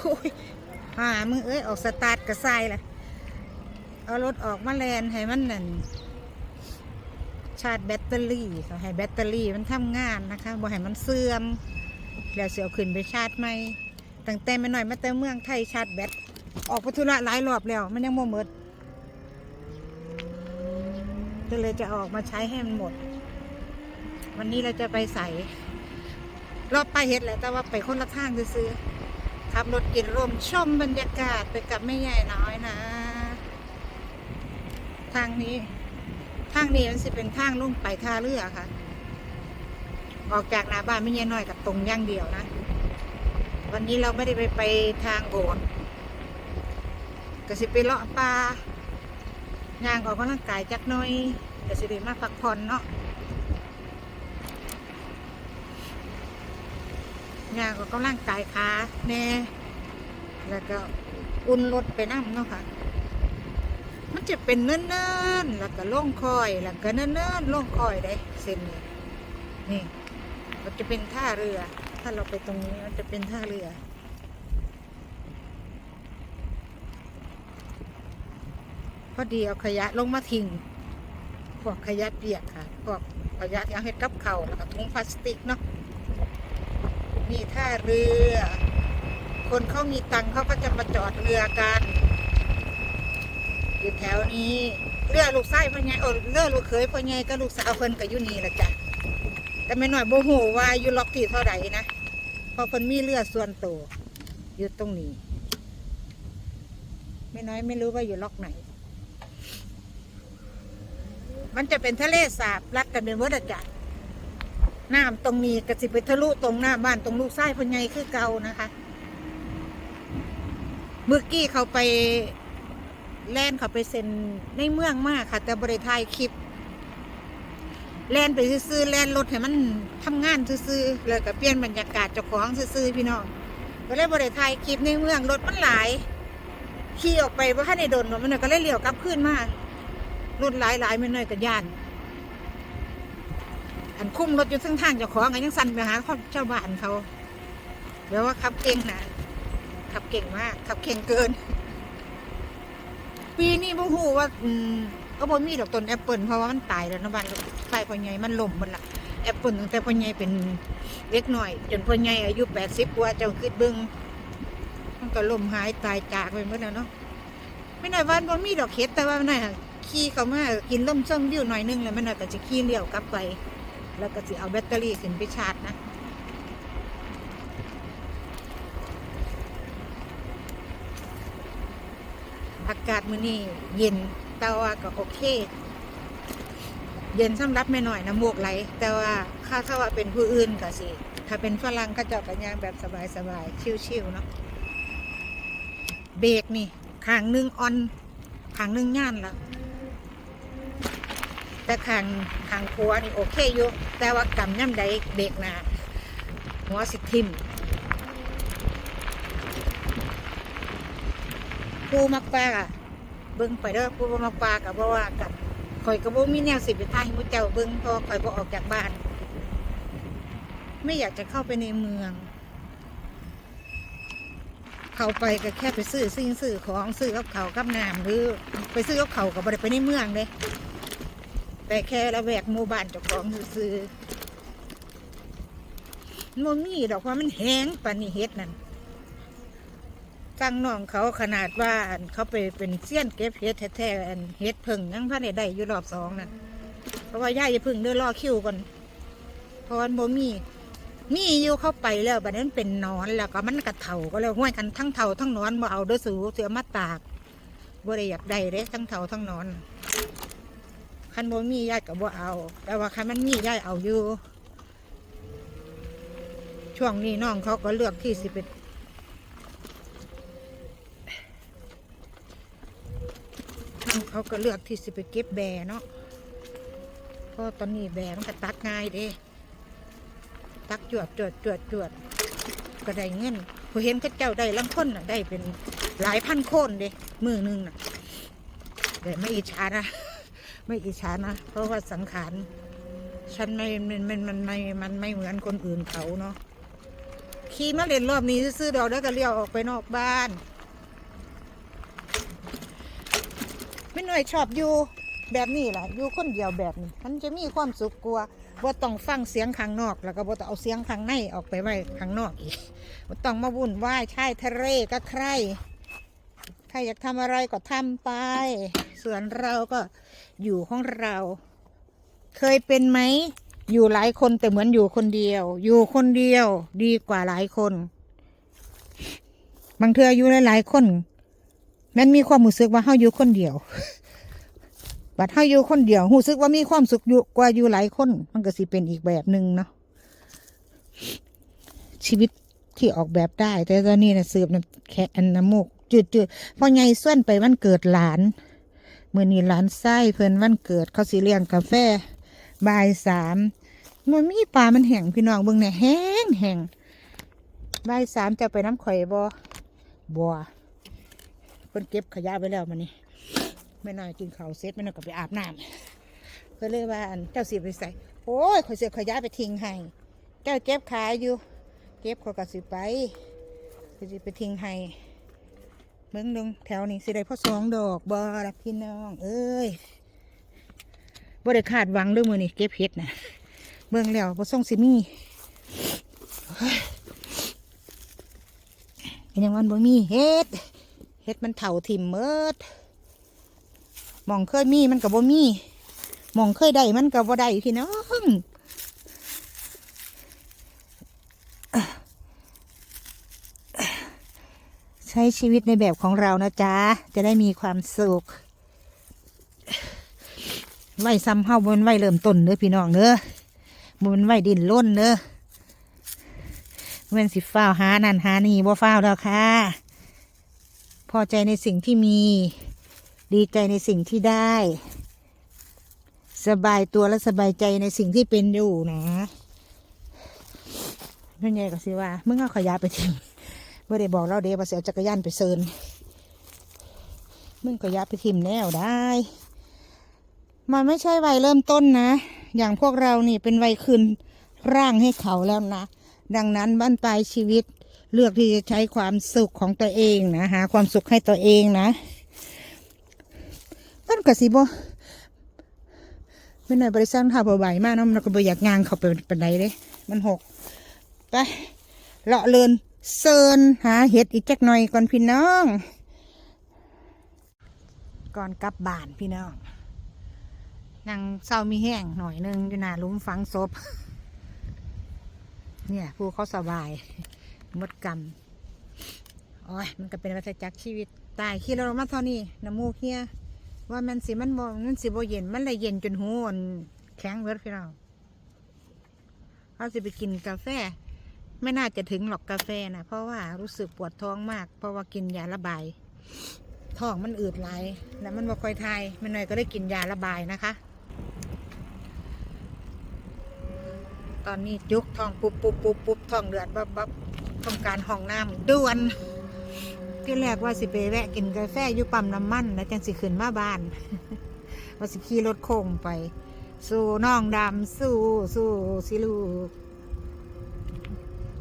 โอ้ยหามึงเอ้ยออกสตาร์ทกระไซล่ะ เอารถออกมาแลนให้มันนั่นชาร์จแบตเตอรี่เขาให้แบตเตอรี่มันทำงานนะคะบ่ให้มันเสื่อม แล้วเสียวขึ้นไปชาร์จใหม่ตั้งแต่ไม่หน่อยมาแต่เมืองไทยชาร์จแบตออกไปธุระหลายรอบแล้ว มันยังโมหมดก็เลยจะออกมาใช้ให้มันหมด วันนี้เราจะไปใส่รอบไปเฮ็ดแหละแต่ว่าไปคนละทางซื้อ ขับรถกินลมชมบรรยากาศไปกับแม่ใหญ่น้อยนะ ทางนี้ ทางนี้มันสิเป็นทางลุ่งไปท่าเรือค่ะ ออกจากหน้าบ้านไม่ใช่น้อยกับตรงย่างเดียวนะ วันนี้เราไม่ได้ไปไปทางโบสถ์ก็สิไปเลาะปลาย่างออกกำลังกายจักหน้อยก็สิได้มาพักผ่อนเนาะ ย่างออกกำลังกายขาแน่แล้วก็อุ่นรถไปน้ำเนาะค่ะ มันจะเป็นเนิ่นๆแล้วก็ล่องคอย แล้วก็เนิ่นๆล่องคอยได้เส้นนี้นี่มันจะเป็นท่าเรือ ถ้าเราไปตรงนี้มันจะเป็นท่าเรือพอดีเอาขยะลงมาทิ้งพวกขยะเปียกค่ะพวกขยะที่เอาให้กับเขาแล้วก็ถุงพลาสติกเนาะ นี่ท่าเรือ คนเขามีตังเขาก็จะมาจอดเรือกัน อยู่แถวนี้เรือลูกไส้พ่อใหญ่โอเรือลูกเขยพ่อใหญ่ก็ลูกสาวเพิ่นก็อยู่นี่แหละจ้ะแต่ไม่หน่อยโบหูว่าอยู่ล็อกที่เท่าไหร่นะพราะเพิ่นมีเรือส่วนตัวอยู่ตรงนี้ ไม่น้อยไม่รู้ว่าอยู่ล็อกไหน มันจะเป็นทะเลสาบรัดกันเป็นวัฏจักร น้ำตรงนี้กระสิไปทะลุตรงหน้าบ้านตรงลูกไส้พญายคือเก่านะคะเมื่อกี้เขาไปแล่นเขาไปเซ็นในเมืองมากค่ะ แต่บริทายคลิปแล่นไปซื้อแล่นรถให้มันทำงานซื้อๆแล้วก็เปลี่ยนบรรยากาศเจ้าของซื้อพี่น้องก็เลยบริทายคลิปในเมืองรถมันหลายขี่ออกไปว่าถ้าในโดนรถมันหน่อยก็เลยเลี้ยวกลับขึ้นมารถหลายหลายมันหน่อยก็ย่าน คุ้มรถอยู่ซึ่งทางเจ้าของอันยังสั่นไปหาเขาเจ้าบ้านเขาเดี๋ยวว่าขับเก่งนะขับเก่งมากขับเก่งเกิน ปีนี้บ่ฮู้ว่า อืมก็บ่มีดอกต้นแอปเปิลเพราะว่ามันตายแล้วนะบ้านเราใต้พ่อใหญ่มันล่มหมดละแอปเปิลตั้งแต่พ่อใหญ่เป็นเล็กหน่อย จนพ่อใหญ่อายุ80กว่าเจ้าคิดเบิ่งมันก็ล่มหายตายจากไปหมดแล้วเนาะไม่น่าว่าบ่มีดอกเห็ดแต่ว่าไม่น่าขี่เขามากินล่มส้มวิวหน่อยนึงแล้วไม่น่าก็จะขี่เลี้ยวกลับไป แล้วก็สิเอาแบตเตอรี่ขึ้นไปชาร์จนะอากาศมื้อนี้เย็นแต่ว่าก็โอเค เย็นสำหรับแม่หน่อยนะมวกไหล แต่ว่าถ้าถ้าว่าเป็นผู้อื่นก็สิ ถ้าเป็นฝรั่งก็เจาะกันยางแบบสบายๆชิวๆเนาะเบรกนี่ขางหนึงออนขางหนึงย่านละ แต่ขางขางขวนี่โอเคอยู่แต่ว่ากำย่ำใดเบรกนาหัวสิทิมปูมักปลาอะเบิ่งไปเด้อปูบ่มักปลากับบ่ว่ากันข่อยก็บ่มีแนวสิไปทายให้หมู่เจ้าเบิ่งพราะว่าข่อยบ่ออกจากบ้าน ไม่อยากจะเข้าไปในเมือง เข้าไปก็แค่ไปซื้อสิ่งซื้อของซื้อกับเขากับน้ำหรือ ไปซื้อกับเขาก็บ่ได้ไปในเมืองเด้ แต่แค่ละแวกหมู่บ้านเจ้าของซื้อมันบ่มีดอกเพรามันแห้งปานนี้เฮ็ดนั่นตั้งน้องเขาขนาดว่าเขาไปเป็นเสี้ยนเก็บเห็ดแท้ๆเห็ดพึ่งยังพันได้อยู่รอบสองนั่นเพราะว่าย่าอย่าพึ่งเด้อรอคิวก่อนเพราะมันบ่มีมีอยู่เข้าไปแล้วบัดนั้นเป็นนอนแล้วก็มันกระเถาก็เลยห้วยกันทั้งเถาทั้งนอนบ่เอาเด้อสูเสือมาตากบ่ได้อยากได้เด้ทั้งเถาทั้งนอน คันบ่มียายก็บ่เอา แต่ว่าคันมันมียายเอาอยู่ ช่วงนี้น้องเขาก็เลือกที่สิเป็นเขาก็เลือกที่สิไปเก็บแบเนาะเพราะตอนนี้แบมันก็ตักง่ายเด้ตักจวดจวดจวดจวดก็ได้เงินผู้เห็นเขาเจ้าได้ลังคนน่ะได้เป็นหลายพันโคนเด้มือหนึงน่ะแต่ไม่อิจฉานะ ไม่อิจฉานะ เพราะว่าสังขารฉันไม่มันมันมันไม่มันไม่เหมือนคนอื่นเขาเนาะขี่มาเล่นรอบนี้ซื้อเดี๋ยวเดี๋ยวก็เลี้ยวออกไปนอกบ้านไม่หน่อยชอบอยู่แบบนี้แหละอยู่คนเดียวแบบนี้ มันจะมีความสุขกลัวาบ่ต้องฟังเสียงข้างนอก แล้วก็บ่ต้องเอาเสียงข้างในออกไปไว้ข้างนอกอีกบ่ต้องมาวุ่นวายชายทะเลก็ใคร ใครอยากทำอะไรก็ทำไป ส่วนเราก็อยู่ของเรา เคยเป็นไหม อยู่หลายคนแต่เหมือนอยู่คนเดียว อยู่คนเดียวดีกว่าหลายคน บางเทืออยู่หลายๆคนแมันมีความรู้สึกว่าเฮาอยู่คนเดียว บัดเฮาอยู่คนเดียวรู้สึกว่ามีความสุขอยู่กว่าอยู่หลายคน มันก็สิเป็นอีกแบบหนึ่งเนาะ ชีวิตที่ออกแบบได้ แต่ตอนนี้นะสืบนะแค่อันน้ำมูก จืดจืดๆพอไงส่วนไปวันเกิดหลานเมื่อนี้หลานไส้เพิ่นวันเกิดเขาสิเลี้ยงกาแฟบ่ายสามมันมีปลามันแห้งพี่น้องเบิ่งเนี่ยแห้งแห้งบ่ายสามจะไปน้ำข่อยบ่บัวเพิ่นเก็บขยะไปแล้วมันนี่แม่น้อยกินข้าวเสร็จแม่น้อยก็ไปอาบน้ำเพิ่นเลยว่าเจ้าสิไปใส่โอ้ยข่อยเสียขยะไปทิ้งให้เจ้าเก็บขายอยู่ เก็บข่อยก็สิไปสิไปทิ้งให้ เบิ่งลงแถวนี้สิได้พอสองดอกบ่ล่ะพี่น้อง เอ้ยบ่ได้คาดหวังเรื่องมือนี่เก็บเห็ดนะเบิ่งแล้วบ่ส่งสิมีเฮ้ยเป็นยังวันบ่มีเห็ดเฮ็ดมันเถ่าทิมเมิดมองเคยมีมันกับบ่มีมองเคยได้มันกับบ่ได้พี่น้อง ใช้ชีวิตในแบบของเรานะจ๊ะ จะได้มีความสุขไหวซ้ำเฮาบนไหวเริ่มต้นเด้อพี่น้องเด้อบนไหวดินล้นเด้อเว้นสิฟ้าวหานั่นหานี่บ่ฟ้าวแล้วค่ะ พอใจในสิ่งที่มี ดีใจในสิ่งที่ได้ สบายตัวและสบายใจในสิ่งที่เป็นอยู่นะนั่นไงก็สิว่ามึงเอาขยะไปทิ้ง ไม่ได้บอกเราเดียวว่าสิเอาจักรยานไปเซินมึงขยะไปทิ้งแนวได้ มันไม่ใช่วัยเริ่มต้นนะ อย่างพวกเรานี่เป็นวัยคืนร่างให้เขาแล้วนะ ดังนั้นบ้านปลายชีวิตเลือกที่จะใช้ความสุขของตัวเองนะหาความสุขให้ตัวเองนะมันกสิบไม่น่อยบริษัทท่าบ่ใบมากเนาะมันก็บ่อยากงานเขาไปเป็นไรเด้มันหกไปเลาะเลิน เซินหาเห็ดอีกจักหน่อยก่อนพี่น้อง ก่อนกลับบ้านพี่น้องนั่งเศร้ามีแห้งหน่อยหนึงอยู่หน้าลุมฝังศพ เนี่ยผู้เขาสบายมดกรรมโอ้ยมันก็เป็นวัฏจักรชีวิตตายขี้เรามาเท่านี้น้ำมูกเฮียว่ามันสิมันบ่มันสิบเย็น มันเลยเย็นจนหูอ่อนแข็งเบิดพี่เราเขาสิไปกินกาแฟ ไม่น่าจะถึงหรอกกาแฟนะเพราะว่ารู้สึกปวดท้องมาก เพราะว่ากินยาระบาย ท้องมันอืดไหลแล้วมันบ่ค่อยทายไม่หน่อยก็ได้กินยาระบายนะคะ ตอนนี้จุกท้องปุ๊บปุ๊บปุ๊บปุ๊บท้องเดือดบับบับต้องการห้องน้ำด่วนที่แรกว่าสิไปแวะกินกาแฟอยู่ปั๊มน้ำมันแล้วจังสิขึ้นมาบ้าน ว่าสิขี่รถโค้งไป สู่น้องดำสู่สู่สิลูก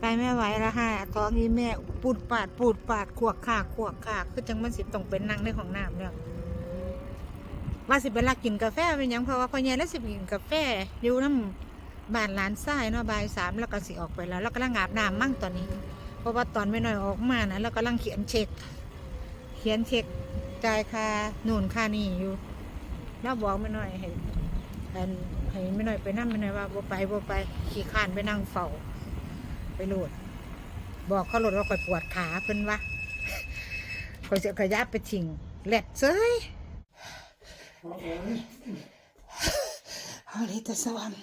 ไปไม่ไหวแล้วฮะท้องนี้แม่ปูดปาดปูดปาดขวกขากขวกขากคือจังมันสิต้องเป็นนั่งในของน้ำเนี่ยว่าสิไปลักกินกาแฟเป็นยังเพราะว่าพอใหญ่แล้วสิกินกาแฟอยู่น้ำบ้านหลานทรายเนาะบ่ายสามแล้วก็สิออกไปแล้วแล้วก็ลังอาบน้ำมั่งตอนนี้ เพราะว่าตอนไม่น้อยออกมานะแล้วก็ลังเขียนเช็ค เขียนเช็คจ่ายค่าหนู่นค่านี่อยู่แล้วบอกไม่น้อยให้อันให้ไม่น้อยไปนั่งไม่น้อยว่าบ่ไปบ่ไปขี่ข้านไปนั่งเฝ้า ไปโหลด บอกเขาโหลดว่าคอยปวดขาเพิ่นวะคอยเสียขยับไปทิ้งแหลดเซยเอาเลยตะสวรรค์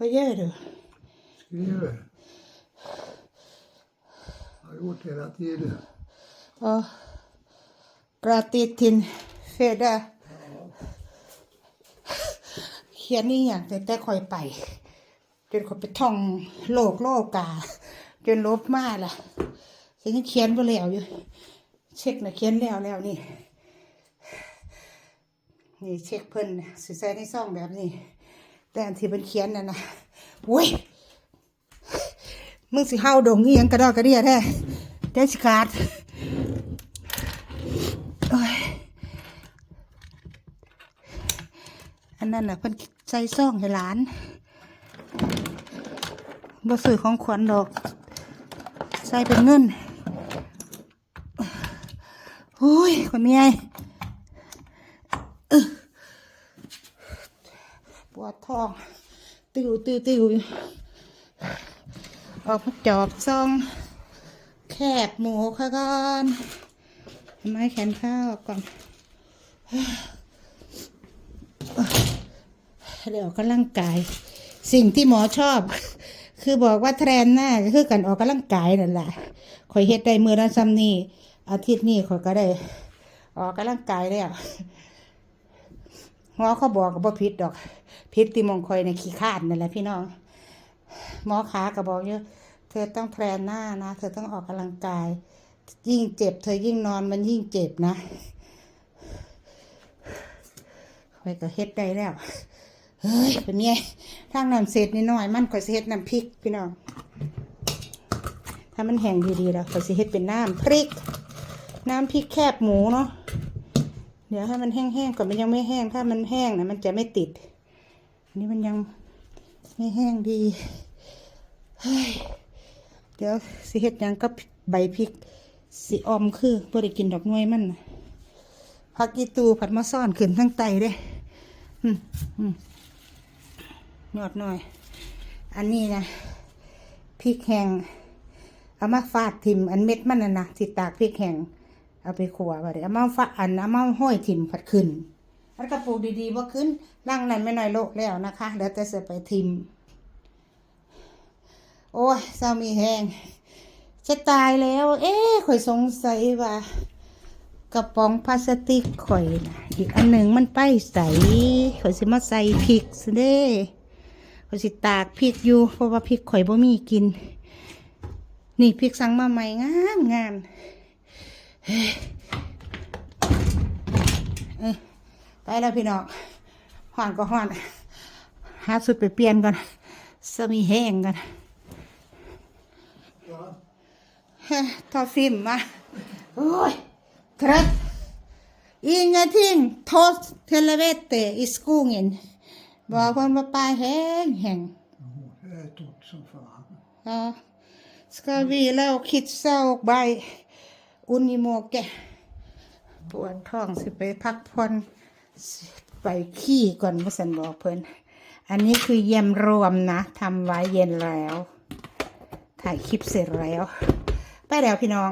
Vad gör du? Skriver. Har gjort hela tiden. Ja. Gratis till Feda เขียนนี่อย่างแต่แต่คอยไป จนคอยไปท่องโลกโลกาจนลบมาล่ะฉันยังเขียนไปแล้วอยู่ เช็คนะเขียนแล้วแล้วนี่ นี่เช็คเพิ่นน่ะสิใส่ในซ่องแบบนี้ แต่อันที่เป็นเขียนน่ะนะอุ้ยมึงสิเฮาดงเอียงกระดอกกระเดียแท้ใจสิขาดอันนั้นน่ะเพิ่นใส่ซ่องให้หลาน บ่ซื้อของขวัญดอก ใส่เป็นเงินโอ้ยคนเมียปวดท้อง ติวติวติวออกมาจอบซอง แคบหมูค่ะก่อนไม้แขนข้าวก่อนเดี๋ยวกกำลังกาย สิ่งที่หมอชอบ คือบอกว่าเทรนหน้าก็คือการออกกำลังกายนั่นแหละข่อยเฮ็ดได้มือละซ้ำนี่อาทิตย์นี้ข่อยก็ได้ ออกกำลังกายแล้วหมอเขาบอกกับบ่ผิดดอกผิดที่มองข่อยในขี้ข้านนั่นแหละพี่น้อง หมอขาก็บอกเยอะเธอต้องเทรนหน้านะ เธอต้องออกกำลังกาย ยิ่งเจ็บ เธอยิ่งนอนมันยิ่งเจ็บนะข่อยก็เฮ็ดได้แล้ว เฮ้ยเป็นไงทางน้ำเศษนิดหน่อย มันก็สิเฮ็ดน้ำพริกพี่น้อง ถ้ามันแห้งดีๆแล้วก็สิเฮ็ดเป็นน้ำพริก น้ำพริกแคบหมูเนาะ เดี๋ยวให้มันแห้งๆก่อนมันยังไม่แห้ง ถ้ามันแห้งนะมันจะไม่ติด อันนี้มันยังไม่แห้งดี เฮ้ย เดี๋ยวสิเฮ็ดยังกับใบพริกสิออมคือบ่ได้กินดอกน่วยมันนะผักกีตูผัดมาซ่อนขึ้นทั้งไตเด้อืมอืม ยอดหน่อย อันนี้นะพริกแห้งเอามาฟาดทิมอันเม็ดมันนะนะสิตากพริกแห้งเอาไปขัวไปเอามาฟาดอันเอามาห้อยทิมผัดขึ้นอันกระปุกดีๆว่าขึ้นร่างนั้นไม่น้อยโลกแล้วนะคะเดี๋ยวจะเสไปทิม โอ้ยเศร้ามีแห้งจะตายแล้ว เอ๊ข่อยสงสัยว่ากระป๋องพลาสติกข่อยนะอีกอันหนึ่งมันไปใสข่อยสิมาใส่พริกซะเด้ ข่อสิตากพริกอยู่เพราะว่าพริกข่อยบ่มีกิน นี่พริกสั่งมาใหม่งามงามไปแล้วพี่น้องห่อนก็ห่อนหาสุดไปเปลี่ยนก่อนสมีแห้งกันทอฟิมมาโอ้ย trött. Ingenting. Trots helvete i skogen. Bara hon var bara häng, häng. det är torrt som fan. Ja. Ska vila och kitsa och baj. Unimåke. ปวดท้องสิไปพักผ่อนสิไปขี้ก่อนว่าสันบอกเพิ่นอันนี้คือเยี่ยมรวมนะทำไว้เย็นแล้ว ถ่ายคลิปเสร็จแล้ว ไปแล้วพี่น้อง